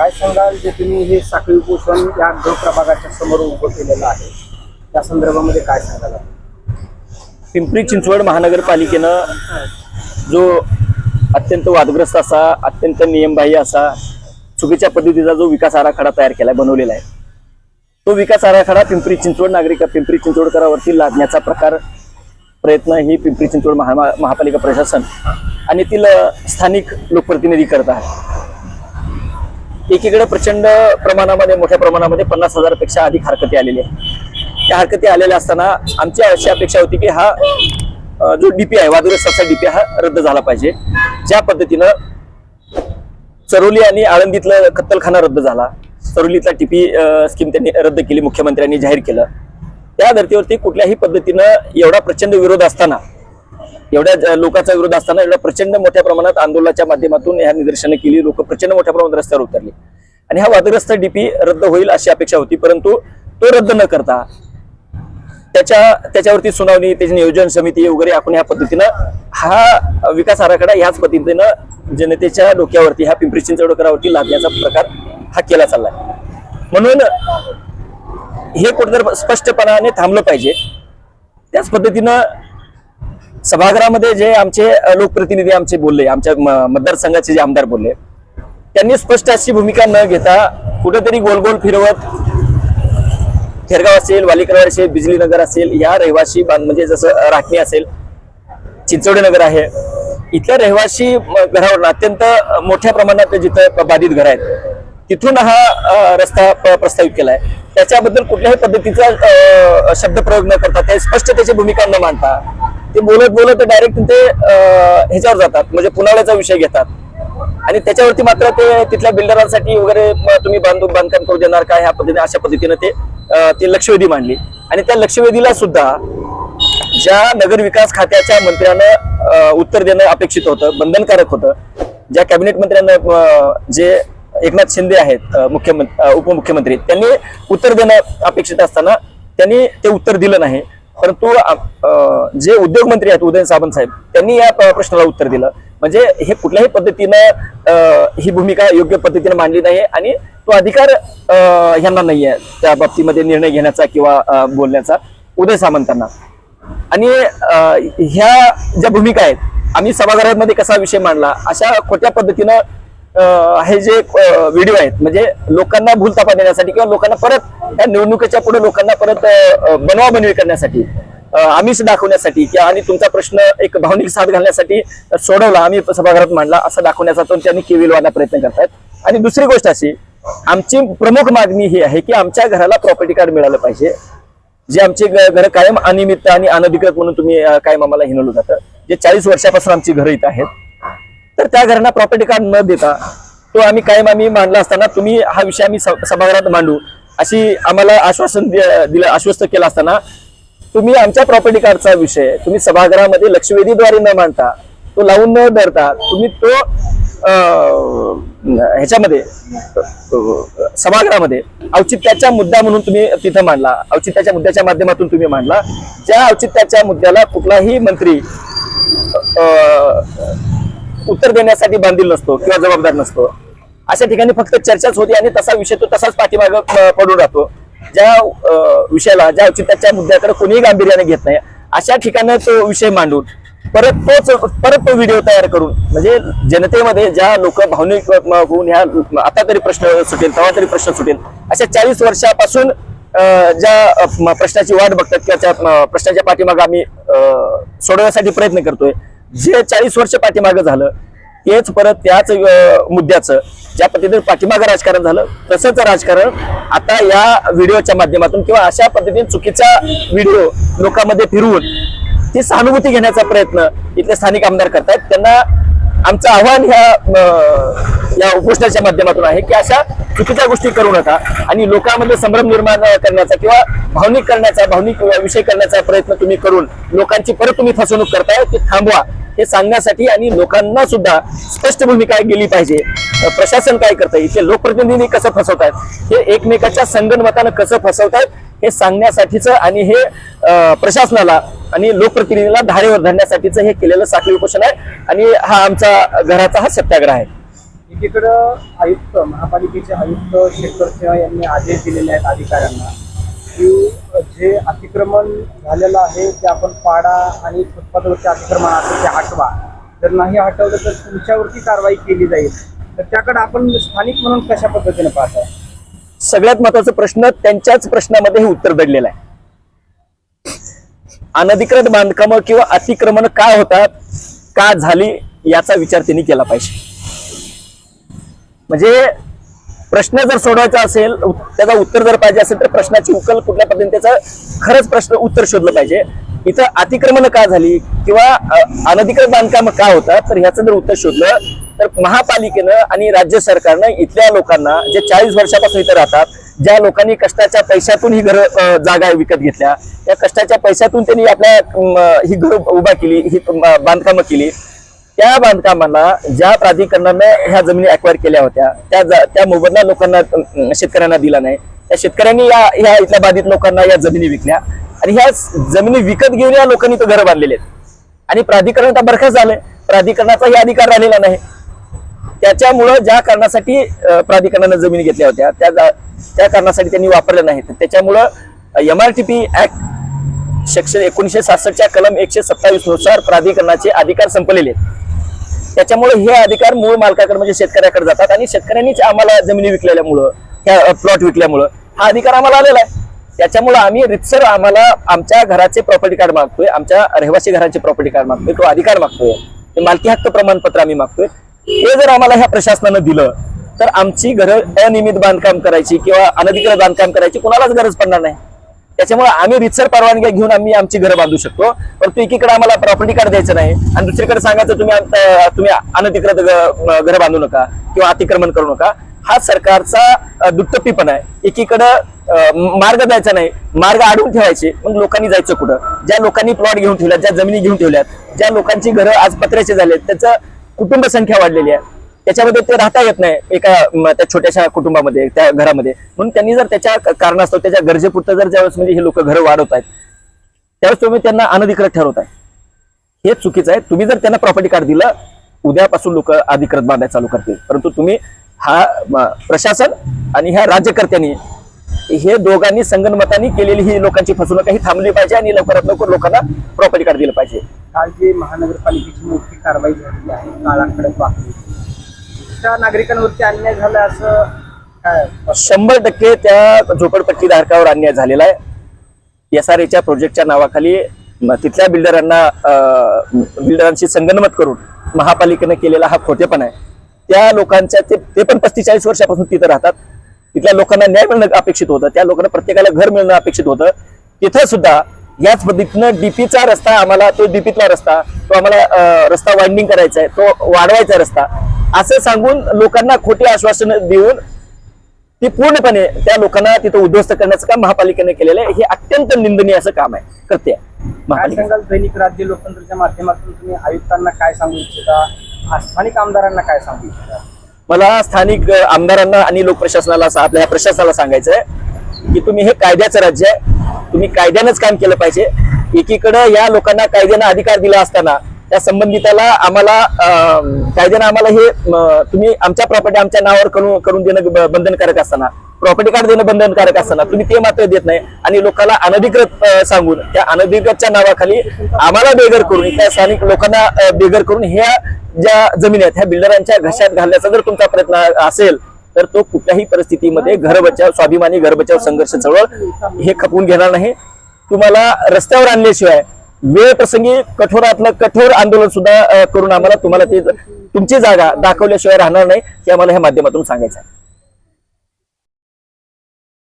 काय सांगाल जे तुम्ही हे साखळी उपोषण या गृह प्रभागाच्या समोर उभं केलेलं आहे? त्या संदर्भामध्ये काय सांगाल पिंपरी चिंचवड महानगरपालिकेनं जो अत्यंत वादग्रस्त असा अत्यंत नियमबाह्य असा चुकीच्या पद्धतीचा जो विकास आराखडा तयार केलाय बनवलेला आहे तो विकास आराखडा पिंपरी चिंचवड नागरिक पिंपरी चिंचवडकरावरती लादण्याचा प्रकार प्रयत्न ही पिंपरी चिंचवड महा महापालिका प्रशासन आणि तील स्थानिक लोकप्रतिनिधी करत आहे एकीकडे प्रचंड प्रमाणामध्ये मोठ्या प्रमाणामध्ये पन्नास हजारपेक्षा अधिक हरकती आलेली आहे त्या हरकती आलेल्या असताना आमची अशी अपेक्षा होती की हा जो डीपी आहे वादग्रस्ताचा डीपी हा रद्द झाला पाहिजे. ज्या पद्धतीनं चरोली आणि आळंदीतलं कत्तलखाना रद्द झाला चरोलीतला टीपी स्कीम त्यांनी रद्द केली मुख्यमंत्र्यांनी जाहीर केलं. त्या धर्तीवरती कुठल्याही पद्धतीनं एवढा प्रचंड विरोध असताना एवढ्या लोकांचा विरोध असताना एवढ्या प्रचंड मोठ्या प्रमाणात आंदोलनाच्या माध्यमातून ह्या निदर्शनं केली. लोक प्रचंड मोठ्या प्रमाणात रस्त्यावर उतरली. आणि हा वादग्रस्त डीपी रद्द होईल अशी अपेक्षा होती परंतु तो रद्द न करता त्याच्या त्याच्यावरती सुनावणी त्याची नियोजन समिती वगैरे आपण ह्या पद्धतीनं हा विकास आराखडा ह्याच पद्धतीनं जनतेच्या डोक्यावरती ह्या पिंपरी चिंचवडकरावरती लादण्याचा प्रकार हा केला चाललाय. म्हणून हे कुठेतरी स्पष्टपणाने थांबलं पाहिजे. त्याच पद्धतीनं सभागृहामध्ये जे आमचे लोकप्रतिनिधी आमचे बोलले आमच्या मतदारसंघाचे जे आमदार बोलले त्यांनी स्पष्ट अशी भूमिका न घेता कुठेतरी गोल गोल फिरवत खेरगाव असेल वालीकरवाड असेल बिजली नगर असेल या रहिवाशी बांध म्हणजे जसं राखणी असेल चिंचवडे नगर आहे. इथल्या रहिवाशी घरावर अत्यंत मोठ्या प्रमाणात जिथं बाधित घर आहेत तिथून हा रस्ता प्रस्तावित केलाय. त्याच्याबद्दल कुठल्याही पद्धतीचा शब्द शब्दप्रयोग न करता ते स्पष्ट त्याची भूमिका न मांडता ते बोलत बोलत डायरेक्ट ते ह्याच्यावर जातात. म्हणजे पुनावळ्याचा विषय घेतात. आणि त्याच्यावरती मात्र ते तिथल्या बिल्डरांसाठी वगैरे तुम्ही बांधून बांधकाम करू देणार काय ह्या पद्धतीने अशा पद्धतीने ते ती लक्षवेधी मांडली. आणि त्या लक्षवेधीला सुद्धा ज्या नगर विकास खात्याच्या मंत्र्यानं उत्तर देणं अपेक्षित होतं बंधनकारक होतं ज्या कॅबिनेट मंत्र्यांना जे एकनाथ शिंदे आहेत मुख्यमंत्री उपमुख्यमंत्री त्यांनी उत्तर देणं अपेक्षित असताना त्यांनी ते उत्तर दिलं नाही. परंतु जे उद्योग मंत्री आहेत उदयन सावंत साहेब त्यांनी या प्रश्नाला उत्तर दिलं. म्हणजे हे कुठल्याही पद्धतीनं ही भूमिका योग्य पद्धतीने मांडली नाही आणि तो अधिकार अ, ह्यांना नाही आहे त्या बाबतीमध्ये निर्णय घेण्याचा किंवा बोलण्याचा उदय सामंतांना. आणि ह्या ज्या भूमिका आहेत आम्ही सभागृहामध्ये कसा विषय मांडला अशा खोट्या पद्धतीनं हे जे व्हिडिओ आहेत म्हणजे लोकांना भूलतापा देण्यासाठी किंवा लोकांना परत या निवडणुकीच्या पुढे लोकांना परत बनवाबनवी करण्यासाठी आम्हीच दाखवण्यासाठी किंवा आणि तुमचा प्रश्न एक भावनिक साथ घालण्यासाठी सोडवला आम्ही सभागृहात मांडला असं दाखवण्याचा तो त्यांनी केविलवाना प्रयत्न करतायत. आणि दुसरी गोष्ट अशी आमची प्रमुख मागणी ही आहे की आमच्या घराला प्रॉपर्टी कार्ड मिळालं पाहिजे. जे आमचे घर कायम अनियमित आणि अनधिकृत म्हणून तुम्ही कायम आम्हाला हिनवलं जातं. जे चाळीस वर्षापासून आमची घरं इथं आहेत तर त्या घरांना प्रॉपर्टी कार्ड न देता तो आम्ही कायम आम्ही मांडला असताना तुम्ही हा विषय आम्ही स- सभागृहात मांडू अशी आम्हाला आश्वासन दि- दिलं आश्वस्त केलं असताना तुम्ही आमच्या प्रॉपर्टी कार्डचा विषय तुम्ही सभागृहामध्ये लक्षवेधीद्वारे न मांडता तो लावून न धरता तुम्ही तो ह्याच्यामध्ये सभागृहामध्ये औचित्याचा मुद्दा म्हणून तुम्ही तिथं मांडला. औचित्याच्या मुद्द्याच्या माध्यमातून तुम्ही मांडला. ज्या औचित्याच्या मुद्द्याला कुठलाही मंत्री उत्तर देण्यासाठी बांधील नसतो किंवा जबाबदार नसतो. अशा ठिकाणी फक्त चर्चाच होती आणि तसा विषय तो तसाच पाठीमाग पडून राहतो. ज्या विषयाला ज्या चित्ताच्या मुद्द्याकडे कोणीही गांभीर्याने घेत नाही अशा ठिकाणी तो विषय मांडून परत तोच परत तो व्हिडिओ तयार करून म्हणजे जनतेमध्ये ज्या लोक भावनिक होऊन ह्या आता तरी प्रश्न सुटेल तेव्हा तरी प्रश्न सुटेल अशा चाळीस वर्षापासून अं, ज्या प्रश्नाची वाट बघतात किंवा त्या प्रश्नाच्या पाठीमाग आम्ही अं, सोडवण्यासाठी प्रयत्न करतोय जे चाळीस वर्ष पाठीमागं झालं तेच परत त्याच मुद्द्याचं ज्या पद्धतीने पाठीमागं राजकारण झालं तसंच राजकारण आता या व्हिडिओच्या माध्यमातून किंवा अशा पद्धतीने चुकीचा व्हिडिओ लोकांमध्ये फिरवून ती सहानुभूती घेण्याचा प्रयत्न इथले स्थानिक आमदार करतायत. त्यांना आमचं आव्हान ह्या या उपोषणाच्या माध्यमातून आहे की अशा चुकीच्या गोष्टी करू नका. आणि लोकांमध्ये संभ्रम निर्माण करण्याचा किंवा भावनिक करण्याचा भावनिक विषय करण्याचा प्रयत्न तुम्ही करून लोकांची परत तुम्ही फसवणूक करताय ते थांबवा. हे सांगण्यासाठी आणि लोकांना सुद्धा स्पष्ट भूमिका गेली पाहिजे. प्रशासन काय करतंय इथे लोकप्रतिनिधी कसं फसवतायत? हे एकमेकाच्या संगणमतानं कसं फसवतायत? हे सांगण्यासाठीचं आणि हे प्रशासनाला आणि लोकप्रतिनिधीला धारेवर धरण्यासाठीचं हे केलेलं साखळी उपोषण आहे. आणि हा आमचा घराचा हा सत्याग्रह आहे. एकीकडं आयुक्त महापालिकेचे आयुक्त शेखर सिंह यांनी आदेश दिलेले आहेत अधिकाऱ्यांना की जे अतिक्रमण झालेलं आहे ते आपण पाडा आणि फुटपाथवरचे अतिक्रमण असेल ते हटवा. जर नाही हटवलं तर तुमच्यावरती कारवाई केली जाईल. तर त्याकडे आपण स्थानिक म्हणून कशा पद्धतीने पाहताय? सगळ्यात महत्त्वाचा प्रश्न त्यांच्याच प्रश्नामध्ये हे उत्तर दडलेलं आहे. अनधिकृत बांधकामं किंवा अतिक्रमण का होतात का झाली याचा विचार त्यांनी केला पाहिजे. म्हणजे प्रश्न जर सोडवायचा असेल त्याचा उत्तर जर पाहिजे असेल तर प्रश्नाची उकल कुठल्या पद्धतीने त्याचं खरंच प्रश्न उत्तर शोधलं पाहिजे. इथं अतिक्रमण का झाली किंवा अनधिकृत बांधकाम का होतात तर ह्याचं जर उत्तर शोधलं तर महापालिकेनं आणि राज्य सरकारनं इथल्या लोकांना जे चाळीस वर्षापासून इथं राहतात ज्या लोकांनी कष्टाच्या पैशातून ही घर जागा विकत घेतल्या त्या कष्टाच्या पैशातून त्यांनी आपल्या ही घर उभा केली ही बांधकामं केली त्या बांधकामांना ज्या प्राधिकरणानं ह्या जमिनी अक्वायर केल्या होत्या त्या त्या मोबदला लोकांना शेतकऱ्यांना दिला नाही. त्या शेतकऱ्यांनी या ह्या इथल्या बाधित लोकांना या जमिनी विकल्या. आणि ह्या जमिनी विकत घेऊन या लोकांनी तो घर बांधलेले आहेत. आणि प्राधिकरण आता बरखास्त झालंय. प्राधिकरणाचाही अधिकार राहिलेला नाही. त्याच्यामुळं ज्या कारणासाठी प्राधिकरणानं जमिनी घेतल्या होत्या त्या त्या कारणासाठी त्यांनी वापरल्या नाहीत. त्याच्यामुळं M R T P act section एकोणीसशे सासष्टच्या कलम एकशे सत्तावीसनुसार प्राधिकरणाचे अधिकार संपलेले आहेत. त्याच्यामुळे हे अधिकार मूळ मालकाकडे म्हणजे शेतकऱ्याकडे जातात. आणि शेतकऱ्यांनीच आम्हाला जमिनी विकल्यामुळं ह्या प्लॉट विकल्यामुळं हा अधिकार आम्हाला आलेला आहे. त्याच्यामुळं आम्ही रितसर आम्हाला आमच्या घराचे प्रॉपर्टी कार्ड मागतोय. आमच्या रहिवासी घराचे प्रॉपर्टी कार्ड मागतोय. तो अधिकार मागतोय. ते मालकी हक्क प्रमाणपत्र आम्ही मागतोय. हे जर आम्हाला ह्या प्रशासनानं दिलं तर आमची घरं अनियमित बांधकाम करायची किंवा अनधिकृत बांधकाम करायची कोणालाच गरज पडणार नाही. त्याच्यामुळे आम्ही रितसर परवानग्या घेऊन आम्ही आमची घरं बांधू शकतो. परंतु एकीकडे आम्हाला प्रॉपर्टी कार्ड द्यायचं नाही आणि दुसरीकडे सांगायचं तुम्ही तुम्ही अनधिकृत घरं बांधू नका किंवा अतिक्रमण करू नका. हा सरकारचा दुट्टप्पीपणा आहे. एकीकडं मार्ग द्यायचा नाही मार्ग अडवून ठेवायचे मग लोकांनी जायचं कुठं? ज्या लोकांनी प्लॉट घेऊन ठेवल्यात ज्या जमिनी घेऊन ठेवल्यात ज्या लोकांची घरं आज पत्र्याचे झालेत त्याचं कुटुंब संख्या वाढलेली आहे. त्याच्यामध्ये ते राहता येत नाही एका त्या छोट्याशा कुटुंबामध्ये त्या घरामध्ये. म्हणून त्यांनी जर त्याच्या कारणास्तव त्याच्या गरजेपुरतं जर ज्यावेळेस म्हणजे हे लोक घरं वाढवत आहेत त्यावेळेस तुम्ही त्यांना अनधिकृत ठरवताय हे चुकीचं आहे. तुम्ही जर त्यांना प्रॉपर्टी कार्ड दिलं उद्यापासून लोक अधिकृत बांधायला चालू करतील. परंतु तुम्ही हा प्रशासन आणि ह्या राज्यकर्त्यांनी हे दोघांनी संगणमतांनी केलेली ही लोकांची फसवणूक ही थांबली पाहिजे आणि लवकरात लवकर लोकांना प्रॉपर्टी कार्ड दिलं पाहिजे. काल जे महानगरपालिकेची मोठी कारवाई झालेली आहे काळाकडे ज्येष्ठ नागरिकांवरती अन्याय झाला असं काय? शंभर टक्के त्या झोपडपट्टी धारकावर अन्याय झालेला आहे. एस आर एच्या प्रोजेक्टच्या नावाखाली तिथल्या बिल्डरांना बिल्डरांशी संगनमत करून महापालिकेनं केलेला हा खोटेपण आहे. त्या लोकांच्या ते ते पण पस्तीस चाळीस वर्षापासून तिथं राहतात. तिथल्या लोकांना न्याय मिळणं अपेक्षित होतं. त्या लोकांना प्रत्येकाला घर मिळणं अपेक्षित होतं. तिथं सुद्धा याच पद्धतीनं डीपीचा रस्ता आम्हाला तो डीपीतला रस्ता तो आम्हाला रस्ता वाइंडिंग करायचा आहे तो वाढवायचा रस्ता. असं सांगून लोकांना खोटी आश्वासनं देऊन ती पूर्णपणे त्या लोकांना तिथं उद्ध्वस्त करण्याचं काम महापालिकेने केलेलं आहे. हे अत्यंत निंदनीय असं काम आहे. करते काय महापालिका सांगाल? दैनिक राज्य लोकतंत्रच्या माध्यमातून तुम्ही आयुक्तांना काय सांगू इच्छिता? स्थानिक आमदारांना काय सांगू इच्छिता? मला स्थानिक आमदारांना आणि लोकप्रशासनाला आपल्या प्रशासनाला सांगायचं आहे की तुम्ही हे कायद्याचं राज्य आहे. तुम्ही कायद्यानंच काम केलं पाहिजे. एकीकडं या लोकांना कायद्यानं अधिकार दिला असताना त्या संबंधिताला आम्हाला अं, कायद्यानं आम्हाला हे तुम्ही आमच्या प्रॉपर्टी आमच्या नावावर करून करून देणं बंधनकारक असताना प्रॉपर्टी कार्ड देणं बंधनकारक असताना तुम्ही ते मात्र देत नाही आणि लोकांना अनधिकृत सांगून त्या अनधिकृतच्या नावाखाली आम्हाला बेघर करून त्या स्थानिक लोकांना बेघर करून ह्या ज्या जमिनी आहेत ह्या बिल्डरांच्या घशात घालण्याचा जर तुमचा प्रयत्न असेल तर तो कुठल्याही परिस्थितीमध्ये घर बचाव स्वाभिमानी घर बचाव संघर्ष चळवळ हे खपवून घेणार नाही. तुम्हाला रस्त्यावर आणल्याशिवाय वेळ प्रसंगी कठोरातलं कठोर आंदोलन सुद्धा करून आम्हाला तुम्हाला ते तुमची जागा दाखवल्याशिवाय राहणार नाही हे आम्हाला ह्या माध्यमातून सांगायचं आहे.